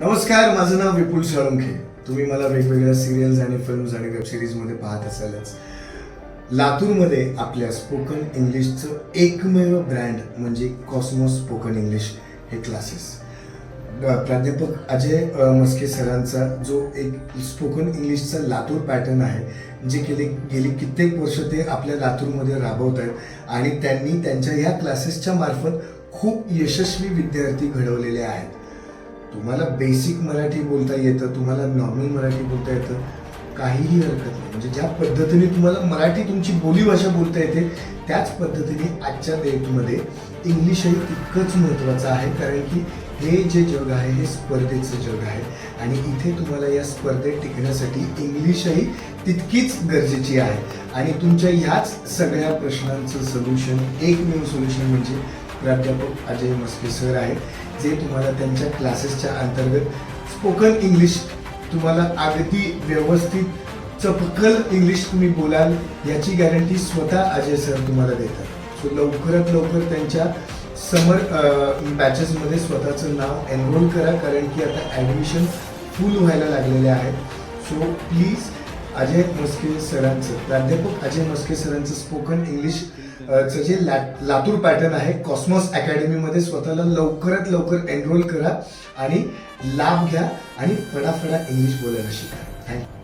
नमस्कार माझं नाव विपुल साळुंखे तुम्ही मला वेगवेगळ्या सिरियल्स आणि फिल्म्स आणि वेब सिरीजमध्ये पाहत असालच. लातूरमध्ये आपल्या स्पोकन इंग्लिशचं एकमेव ब्रँड म्हणजे कॉस्मॉस स्पोकन इंग्लिश हे क्लासेस प्राध्यापक अजय मस्के सरांचा जो एक स्पोकन इंग्लिशचा लातूर पॅटर्न आहे जे गेले गेली कित्येक वर्ष ते आपल्या लातूरमध्ये राबवत आहेत. आणि त्यांनी त्यांच्या ह्या क्लासेसच्या मार्फत खूप यशस्वी विद्यार्थी घडवलेले आहेत. तुम्हाला बेसिक मराठी बोलता येतं तुम्हाला नॉर्मल मराठी बोलता येतं काहीही हरकत नाही. म्हणजे ज्या पद्धतीने तुम्हाला मराठी तुमची बोलीभाषा बोलता येते त्याच पद्धतीने आजच्या डेटमध्ये इंग्लिशही तितकंच महत्त्वाचं आहे कारण की हे जे जग आहे हे स्पर्धेचं जग आहे. आणि इथे तुम्हाला या स्पर्धेत टिकण्यासाठी इंग्लिशही तितकीच गरजेची आहे. आणि तुमच्या ह्याच सगळ्या प्रश्नांचं सोल्युशन एकमेव सोल्युशन म्हणजे प्राध्यापक अजय मस्के सर आहेत जे तुम्हाला त्यांच्या क्लासेसच्या अंतर्गत स्पोकन इंग्लिश तुम्हाला अगदी व्यवस्थित चपकल इंग्लिश तुम्ही बोलाल याची गॅरंटी स्वतः अजय सर तुम्हाला देतात. सो लवकरात लवकर त्यांच्या समर बॅचेसमध्ये स्वतःचं नाव एनरोल करा कारण की आता ॲडमिशन फुल व्हायला लागलेले आहेत. सो प्लीज अजय मस्के सरांचं प्राध्यापक अजय मस्के सरांचं स्पोकन इंग्लिश चं जे ला लातूर पॅटर्न आहे कॉस्मॉस अकॅडमीमध्ये स्वतःला लवकरात लवकर एनरोल करा आणि लाभ घ्या आणि फडाफडा इंग्लिश बोलायला शिका. थँक्यू